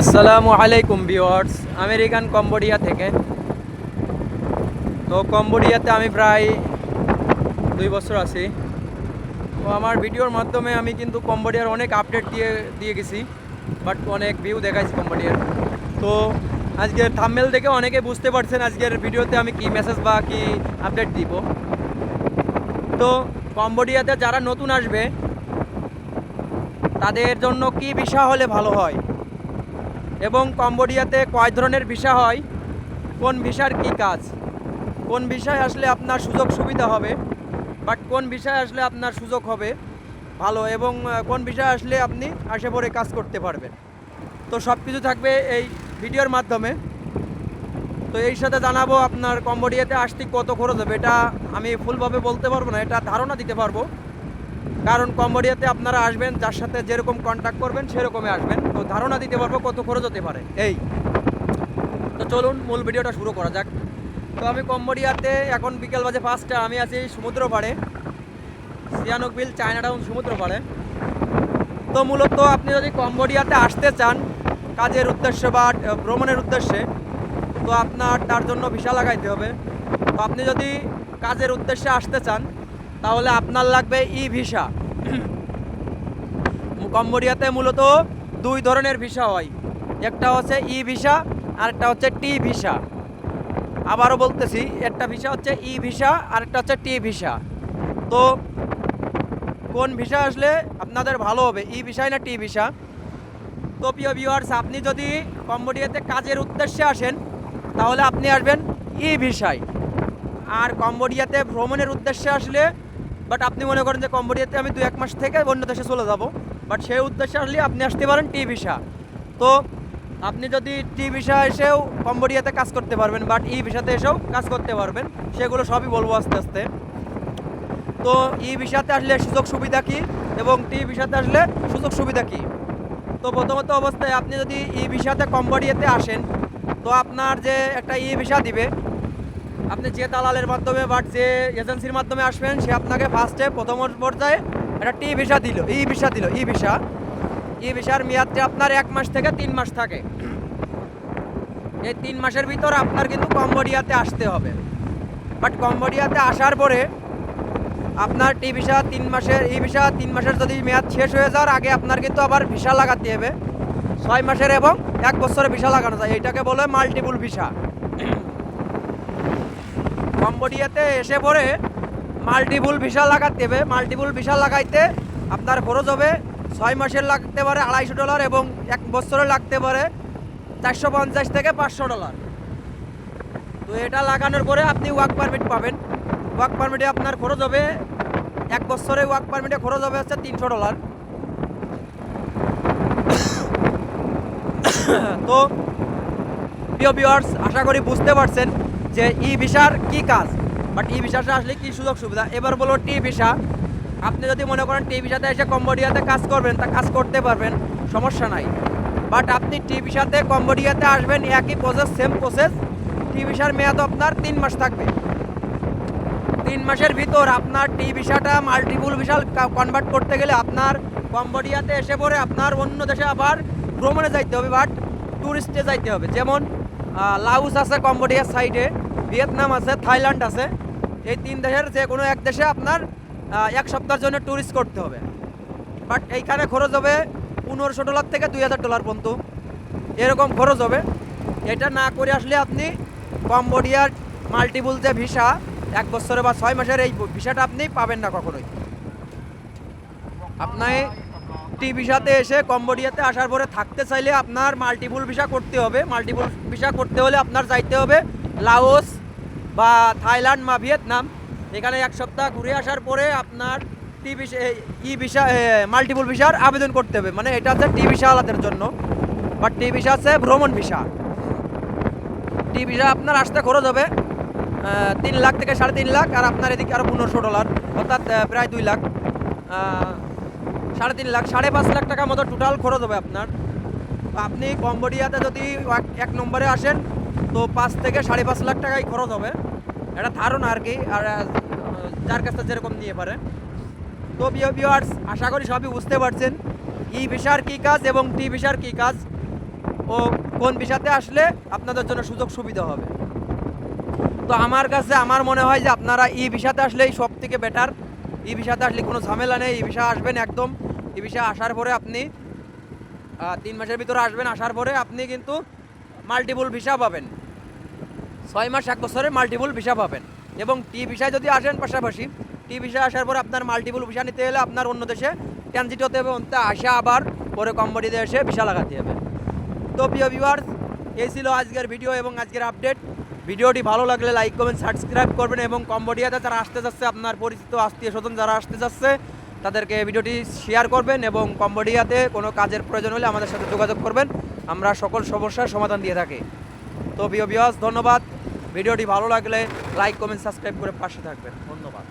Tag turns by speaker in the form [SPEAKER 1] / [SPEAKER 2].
[SPEAKER 1] আসসালামু আলাইকুম viewers, American Cambodia থেকে। তো কম্বোডিয়াতে আমি প্রায় দুই বছর আছি। তো আমার ভিডিওর মাধ্যমে আমি কিন্তু কম্বোডিয়ার অনেক আপডেট দিয়ে দিয়ে গেছি বাট অনেক ভিউ দেখাইছি কম্বোডিয়ার। তো আজকের থাম্বেল দেখে অনেকে বুঝতে পারছেন আজকের ভিডিওতে আমি কি মেসেজ বা কি আপডেট দিব। তো কম্বোডিয়াতে যারা নতুন আসবে, তাদের জন্য কি বিষয় হলে ভালো হয়? এবং কম্বোডিয়াতে কয় ধরনের ভিসা হয়, কোন ভিসার কি কাজ, কোন বিষয় আসলে আপনার সুযোগ সুবিধা হবে বাট কোন বিষয় আসলে আপনার সুযোগ হবে ভালো, এবং কোন বিষয় আসলে আপনি আশে পরে কাজ করতে পারবেন। তো সব কিছু থাকবে এই ভিডিওর মাধ্যমে। তো এই সাথে জানাব আপনার কম্বোডিয়াতে আসতে কত খরচ হবে, এটা আমি ফুলভাবে বলতে পারব না, এটা ধারণা দিতে পারব। কারণ কম্বোডিয়াতে আপনারা আসবেন, যার সাথে যেরকম কন্ট্যাক্ট করবেন, সেরকমই আসবেন। তো ধারণা দিতে পারব কত খরচ হতে পারে। এই। তো চলুন, মূল ভিডিওটা শুরু করা যাক। তো আমি কম্বোডিয়াতে এখন বিকেল বাজে পাঁচটা, আমি আছি সমুদ্র পাড়ে সিয়ানুক বিল চায়না টাউন সমুদ্র পাড়ে তো মূলত আপনি যদি কম্বোডিয়াতে আসতে চান, কাজের উদ্দেশ্যে বা ভ্রমণের উদ্দেশ্যে, তো আপনার তার জন্য ভিসা লাগাইতে হবে। তো আপনি যদি কাজের উদ্দেশ্যে আসতে চান তাহলে আপনার লাগবে ই ভিসা। কম্বোডিয়াতে মূলত দুই ধরনের ভিসা হয়। একটা হচ্ছে ই ভিসা আর একটা হচ্ছে টি ভিসা। আবারও বলতেছি, একটা ভিসা হচ্ছে ই ভিসা আর একটা হচ্ছে টি ভিসা। তো কোন ভিসা আসলে আপনাদের ভালো হবে? ই ভিসায় না টি ভিসা? তো প্রিয় ভিউয়ার্স আপনি যদি কম্বোডিয়াতে কাজের উদ্দেশ্যে আসেন, তাহলে আপনি আসবেন ই ভিসায়। আর কম্বোডিয়াতে ভ্রমণের উদ্দেশ্যে আসলে বাট আপনি মনে করেন যে কম্বোডিয়াতে আমি দু এক মাস থেকে অন্য দেশে চলে যাব, বাট সেই উদ্দেশ্যে আসলে আপনি আসতে পারেন টি ভিসা। তো আপনি যদি টি ভিসা এসেও কম্বোডিয়াতে কাজ করতে পারবেন, বাট ই ভিসাতে এসেও কাজ করতে পারবেন, সেগুলো সবই বলব আস্তে আস্তে। তো ই ভিসাতে আসলে সুযোগ সুবিধা কী এবং টি ভিসাতে আসলে সুযোগ সুবিধা কী? তো প্রথমত অবস্থায় আপনি যদি ই ভিসাতে কম্বোডিয়াতে আসেন, তো আপনার যে একটা ই ভিসা দিবে আপনি যে দালালের মাধ্যমে বা যে এজেন্সির মাধ্যমে আসবেন, সে আপনাকে ফার্স্টে প্রথম পর্যায়ে একটা টি ভিসা দিল, ই ভিসা দিল, ই ভিসা। ই ভিসার মেয়াদটা আপনার এক মাস থেকে তিন মাস থাকে। এই তিন মাসের ভিতর আপনার কিন্তু কম্বোডিয়াতে আসতে হবে। বাট কম্বোডিয়াতে আসার পরে আপনার টি ভিসা তিন মাসের, ই ভিসা তিন মাসের যদি মেয়াদ শেষ হয়ে যাওয়ার আগে আপনার কিন্তু আবার ভিসা লাগাতে হবে। ছয় মাসের এবং এক বছরের ভিসা লাগানো যায়। এইটাকে বলে মাল্টিপুল ভিসা। কম্বোডিয়াতে এসে পরে মাল্টিপুল ভিসা লাগাতে হবে। মাল্টিপুল ভিসা লাগাইতে আপনার খরচ হবে ছয় মাসের লাগতে পারে আড়াইশো ডলার এবং এক বছরের লাগতে পারে চারশো পঞ্চাশ থেকে পাঁচশো ডলার। তো এটা লাগানোর পরে আপনি ওয়ার্ক পারমিট পাবেন। ওয়ার্ক পারমিটে আপনার খরচ হবে এক বছরে ওয়ার্ক পারমিটে খরচ হবে হচ্ছে তিনশো ডলার। তো প্রিয় ভিউয়ার্স আশা করি বুঝতে পারছেন। যে ই ভিসার কি কাজ? বাট ই ভিসাতে আসলে কি সুযোগ সুবিধা? এবার বলো টি ভিসা। আপনি যদি মনে করেন টি ভিসাতে এসে কম্বোডিয়াতে কাজ করবেন, তা কাজ করতে পারবেন, সমস্যা নাই। বাট আপনি টি ভিসাতে কম্বোডিয়াতে আসবেন, একই প্রসেস সেম প্রসেস টি ভিসার মেয়াদ আপনার তিন মাস থাকবে। তিন মাসের ভিতর আপনার টি ভিসাটা মাল্টিপুল ভিসা কনভার্ট করতে গেলে আপনার কম্বোডিয়াতে এসে পরে আপনার অন্য দেশে আবার ভ্রমণে যাইতে হবে বাট ট্যুরিস্টে যাইতে হবে। যেমন লাউস আছে, কম্বোডিয়ার সাইডে, ভিয়েতনাম আছে, থাইল্যান্ড আছে। এই তিন দেশের যে কোনো এক দেশে আপনার এক সপ্তাহের জন্য ট্যুরিস্ট করতে হবে। বাট এইখানে খরচ হবে পনেরোশো ডলার থেকে দুই হাজার ডলার পর্যন্ত। এরকম খরচ হবে। এটা না করে আসলে আপনি কম্বোডিয়ার মাল্টিপুল যে ভিসা এক বছরে বা ছয় মাসের এই ভিসাটা আপনি পাবেন না কখনোই। আপনি টি ভিসাতে এসে কম্বোডিয়াতে আসার পরে থাকতে চাইলে আপনার মাল্টিপুল ভিসা করতে হবে। মাল্টিপুল ভিসা করতে হলে আপনার যাইতে হবে লাওস বা থাইল্যান্ড বা ভিয়েতনাম। এখানে এক সপ্তাহ ঘুরে আসার পরে আপনার T visa E visa multiple ভিসার আবেদন করতে হবে। মানে এটা হচ্ছে টি ভিসা আলাদের জন্য। বা টি ভিসা আছে ভ্রমণ ভিসা টি ভিসা আপনার আসতে খরচ হবে তিন লাখ থেকে সাড়ে তিন লাখ আর আপনার এদিকে আরও পনেরোশো ডলার, অর্থাৎ প্রায় দুই লাখ। সাড়ে তিন লাখ, সাড়ে পাঁচ লাখ টাকা মতো টোটাল খরচ হবে আপনার। আপনি কম্বোডিয়াতে যদি এক- নম্বরে আসেন, তো পাঁচ থেকে সাড়ে পাঁচ লাখ টাকাই খরচ হবে। এটা ধারণা আর কি, আর যার কাছে যেরকম নিয়ে পারে তো বিও ভিউয়ার্স আশা করি সবই বুঝতে পারছেন ই ভিসার কী কাজ এবং টি ভিসার কী কাজ ও কোন ভিসাতে আসলে আপনাদের জন্য সুযোগ সুবিধা হবে। তো আমার কাছে আমার মনে হয় যে আপনারা ই ভিসাতে আসলেই সব থেকে বেটার ই ভিসাতে আসলে কোনো ঝামেলা নেই, ই ভিসা আসবেন একদম। ই ভিসা আসার পরে আপনি তিন মাসের ভিতরে আসবেন, আসার পরে আপনি কিন্তু মাল্টিপল ভিসা পাবেন। ছয় মাস, এক বছরে মাল্টিপল ভিসা পাবেন। এবং টি ভিসায় যদি আসেন পাশাপাশি টি ভিসা আসার পর আপনার মাল্টিপল ভিসা নিতে হলে আপনার অন্য দেশে ট্রানজিট হতে হবে, অন্তে আসা আবার, পরে কম্বোডিয়াতে এসে ভিসা লাগাতে হবে। তো প্রিয় ভিউয়ার্স এই ছিল আজকের ভিডিও এবং আজকের আপডেট ভিডিওটি ভালো লাগলে লাইক কমেন্ট সাবস্ক্রাইব করবেন এবং কম্বোডিয়াতে যারা আসতে যাচ্ছে, আপনার পরিচিত আত্মীয় স্বজন যারা আসতে যাচ্ছে তাদেরকে ভিডিওটি শেয়ার করবেন এবং কম্বোডিয়াতে কোনো কাজের প্রয়োজন হলে আমাদের সাথে যোগাযোগ করবেন। আমরা সকল সমস্যার সমাধান দিয়ে থাকি। তো বিও বিওয়াস ধন্যবাদ। ভিডিওটি ভালো লাগলে লাইক কমেন্ট সাবস্ক্রাইব করে পাশে থাকবেন। ধন্যবাদ।